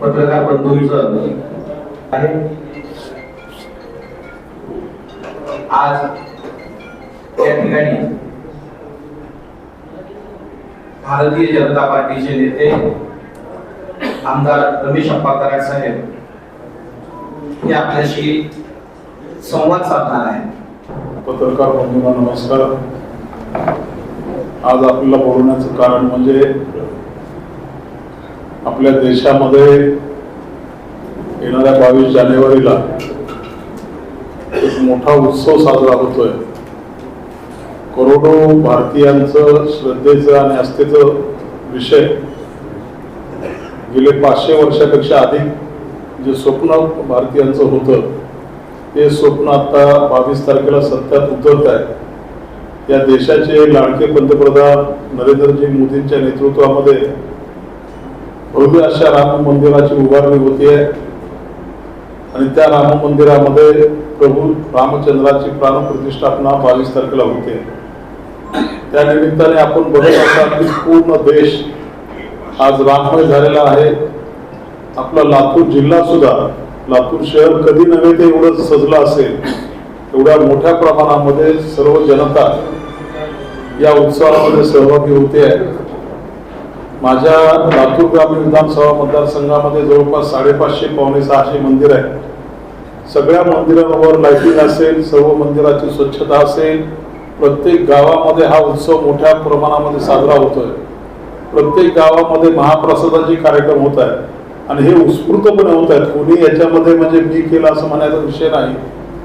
पत्रकार बंधूंचं आहे. आज या ठिकाणी भारतीय जनता पार्टीचे नेते आमदार रमेश अप्पा साहेब हे आपल्याशी संवाद साधणार आहे पत्रकार बंधूंना नमस्कार. आज आपल्याला बोलवण्याचं कारण म्हणजे आपल्या देशामध्ये येणाऱ्या बावीस जानेवारीला एक मोठा उत्सव साजरा होतोय. करोडो भारतीयांचं श्रद्धेचं आणि आस्थेचं विषय गेले पाचशे वर्षापेक्षा अधिक जे स्वप्न भारतीयांचं होतं ते स्वप्न आता बावीस तारखेला सत्यात उतरत आहे. या देशाचे लाडके पंतप्रधान नरेंद्रजी मोदींच्या नेतृत्वामध्ये भव्य अशा राम मंदिराची उभारणी होतीये आणि त्या राम मंदिरामध्ये प्रभू रामचंद्राची प्राणप्रतिष्ठापना बावीस तारखेला होते. त्या निमित्ताने आपण बघत असतात की पूर्ण देश आज राममय झालेला आहे. आपला लातूर जिल्हा सुद्धा लातूर शहर कधी नव्हे ते एवढं सजलं असेल. एवढ्या मोठ्या प्रमाणामध्ये सर्व जनता या उत्सवामध्ये सहभागी होते माझ्या लातूर ग्रामीण विधानसभा मतदारसंघामध्ये जवळपास साडेपाचशे पावणे सहाशे मंदिर आहे सगळ्या मंदिरांवर लाइटिंग असेल सर्व मंदिराची स्वच्छता असेल प्रत्येक गावामध्ये हा उत्सव मोठ्या प्रमाणामध्ये साजरा होतोय. प्रत्येक गावामध्ये महाप्रसादाचे कार्यक्रम होत आहेत आणि हे उत्स्फूर्तपणे होत आहेत. कोणी याच्यामध्ये म्हणजे मी केलं असं म्हणायचा विषय नाही.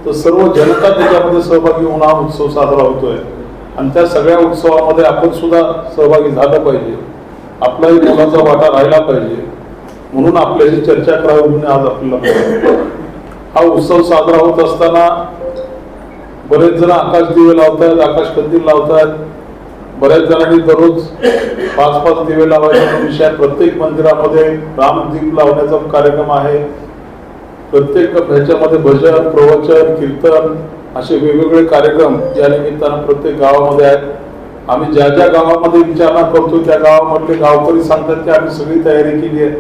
तर सर्व जनता त्याच्यामध्ये सहभागी होऊन हा उत्सव साजरा होतोय. आणि त्या सगळ्या उत्सवामध्ये आपण सुद्धा सहभागी झालं पाहिजे. आपलाही मोलाचा वाटा राहिला पाहिजे. म्हणून आपल्याशी चर्चा करावी म्हणून आज आपल्याला हा उत्सव साजरा होत असताना बरेच जण आकाश दिवे लावतायत आकाश कंदील लावतायत. बऱ्याच जणांनी दररोज पाच पाच दिवे लावायचा विषय प्रत्येक मंदिरामध्ये रामदीप लावण्याचा कार्यक्रम आहे. प्रत्येक ह्याच्यामध्ये भजन प्रवचन कीर्तन असे वेगवेगळे कार्यक्रम या निमित्तानं प्रत्येक गावामध्ये आहेत. आम्ही ज्या ज्या गावामध्ये विचारणा करतो त्या गावामधले गावकरी सांगतात की आम्ही सगळी तयारी केली आहे.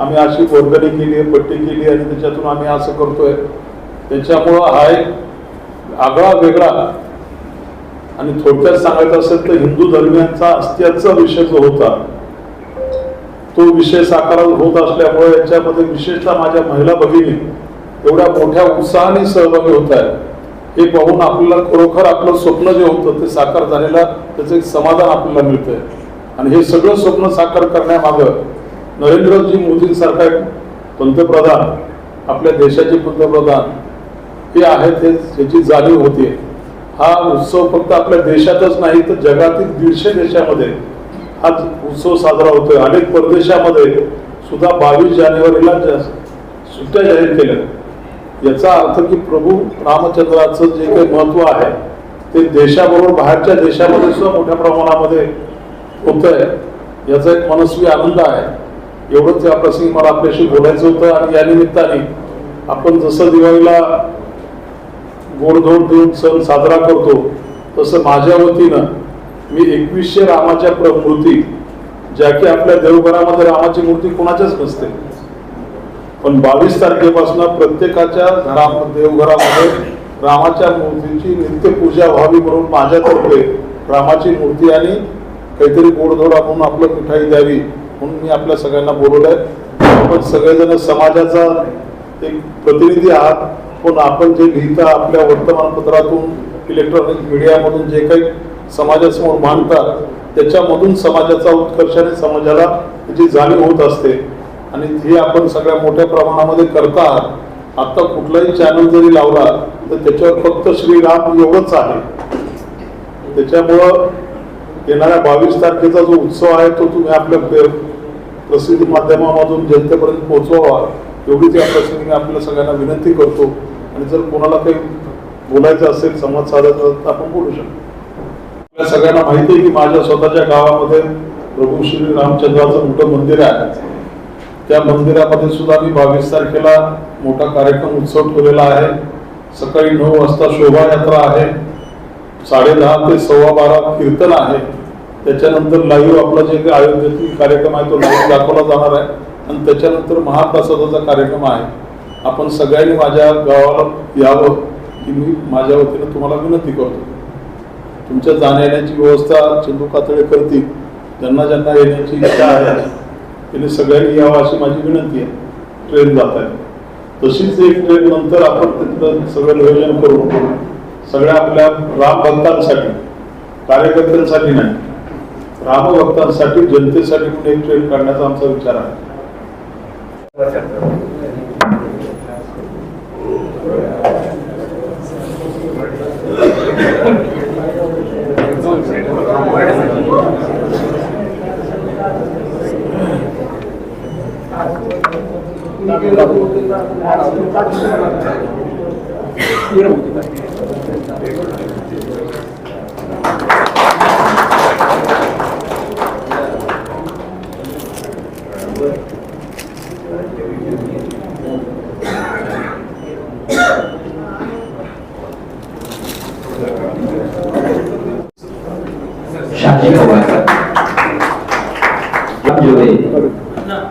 आम्ही अशी वर्गणी केली आहे पट्टी केली आहे आणि त्याच्यातून आम्ही असं करतोय. त्याच्यामुळं हा एक आगळा वेगळा आणि थोडक्यात सांगायचं असेल तर हिंदू धर्मियांचा अस्त्याचा विषय जो होता तो विषय साकार होत असल्यामुळे याच्यामध्ये विशेषतः माझ्या महिला भगिनी एवढ्या मोठ्या उत्साहाने सहभागी होत आहेत. हे पाहून आपल्याला खरोखर आपलं स्वप्न जे होतं ते साकार झालेलं त्याचं एक समाधान आपल्याला मिळतंय. आणि हे सगळं स्वप्न साकार करण्यामागं नरेंद्रजी मोदींसारखा पंतप्रधान आपल्या देशाचे पंतप्रधान हे आहेत हे याची जाणीव होते हा उत्सव फक्त आपल्या देशातच नाही तर जगातील दीडशे देशामध्ये हा उत्सव साजरा होतोय. अनेक परदेशामध्ये सुद्धा बावीस जानेवारीला सुट्ट्या जाहीर केल्या. याचा अर्थ की प्रभू रामचंद्राचं जे काही महत्त्व आहे ते देशाबरोबर बाहेरच्या देशामध्ये सुद्धा मोठ्या प्रमाणामध्ये होत आहे याचा एक मनस्वी आनंद आहे. एवढंच या प्रसंगी मला आपल्याशी बोलायचं होतं आणि या निमित्ताने आपण जसं दिवाळीला गोडधोड देऊन सण साजरा करतो तसं माझ्या वतीनं मी एकवीसशे रामाच्या प्र- मूर्ती ज्या की आपल्या देवघरामध्ये रामाची मूर्ती कोणाच्याच नसते. पण बावीस तारखेपासून प्रत्येकाच्या घरामध्ये देवघरामध्ये रामाच्या मूर्तीची नित्य पूजा व्हावी म्हणून माझ्यातर्फे रामाची मूर्ती आणि काहीतरी गोडधोडा म्हणून आपलं मिठाई द्यावी म्हणून मी आपल्या सगळ्यांना बोलवलंय. आपण सगळेजण समाजाचा एक प्रतिनिधी आहात पण आपण जे लिहिता आपल्या वर्तमानपत्रातून इलेक्ट्रॉनिक मीडियामधून जे काही समाजासमोर मांडतात त्याच्यामधून समाजाचा उत्कर्ष आणि समाजाला त्याची जाणीव होत असते. आणि हे आपण सगळ्या मोठ्या प्रमाणामध्ये करता आहात आता कुठलाही चॅनल जरी लावला तर त्याच्यावर फक्त श्रीराम एवढंच आहे. त्याच्यामुळं येणाऱ्या बावीस तारखेचा जो उत्सव आहे तो तुम्ही आपल्या प्रसिद्ध माध्यमामधून जनतेपर्यंत पोहोचवावा. एवढीच या प्रसंगी आपल्या सगळ्यांना विनंती करतो. आणि जर कोणाला काही बोलायचं असेल संवाद साधायचा असेल तर आपण बोलू शकतो. आपल्या सगळ्यांना माहिती आहे की माझ्या स्वतःच्या गावामध्ये प्रभू श्री रामचंद्राचं मोठं मंदिर आहे. त्या मंदिरामध्ये सुद्धा मी बावीस तारखेला मोठा कार्यक्रम उत्सव ठेवलेला आहे. सकाळी नऊ वाजता शोभायात्रा आहे. साडे दहा ते सव्वा बारा कीर्तन आहे. त्याच्यानंतर लाईव्ह आपला जे काही अयोध्येतील कार्यक्रम आहे तो लाईव्ह दाखवला जाणार आहे. आणि त्याच्यानंतर महाप्रसादाचा कार्यक्रम आहे. आपण सगळ्यांनी माझ्या गावाला यावं की मी माझ्या वतीनं तुम्हाला विनंती करतो. तुमच्या जाण्या येण्याची व्यवस्था चंदू कातळे करतील. ज्यांना ज्यांना येण्याची इच्छा आहे. तिने सगळ्यांनी यावं अशी माझी विनंती आहे. ट्रेन जात आहे तशीच एक ट्रेन नंतर आपण तिथलं सगळं नियोजन करू सगळ्या आपल्या राम भक्तांसाठी कार्यकर्त्यांसाठी नाही. रामभक्तांसाठी जनतेसाठी म्हणून एक ट्रेन काढण्याचा आमचा विचार आहे. 이런 문제가 Shanti Kawasa. Julie. Não,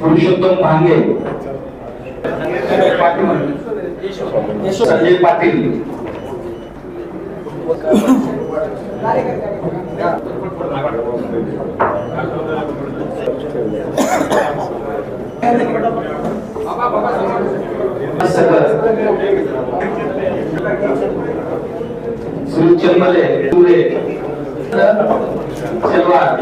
Purushottam भांगे. संजय पाटिल. सूरज चंबले पूरे celular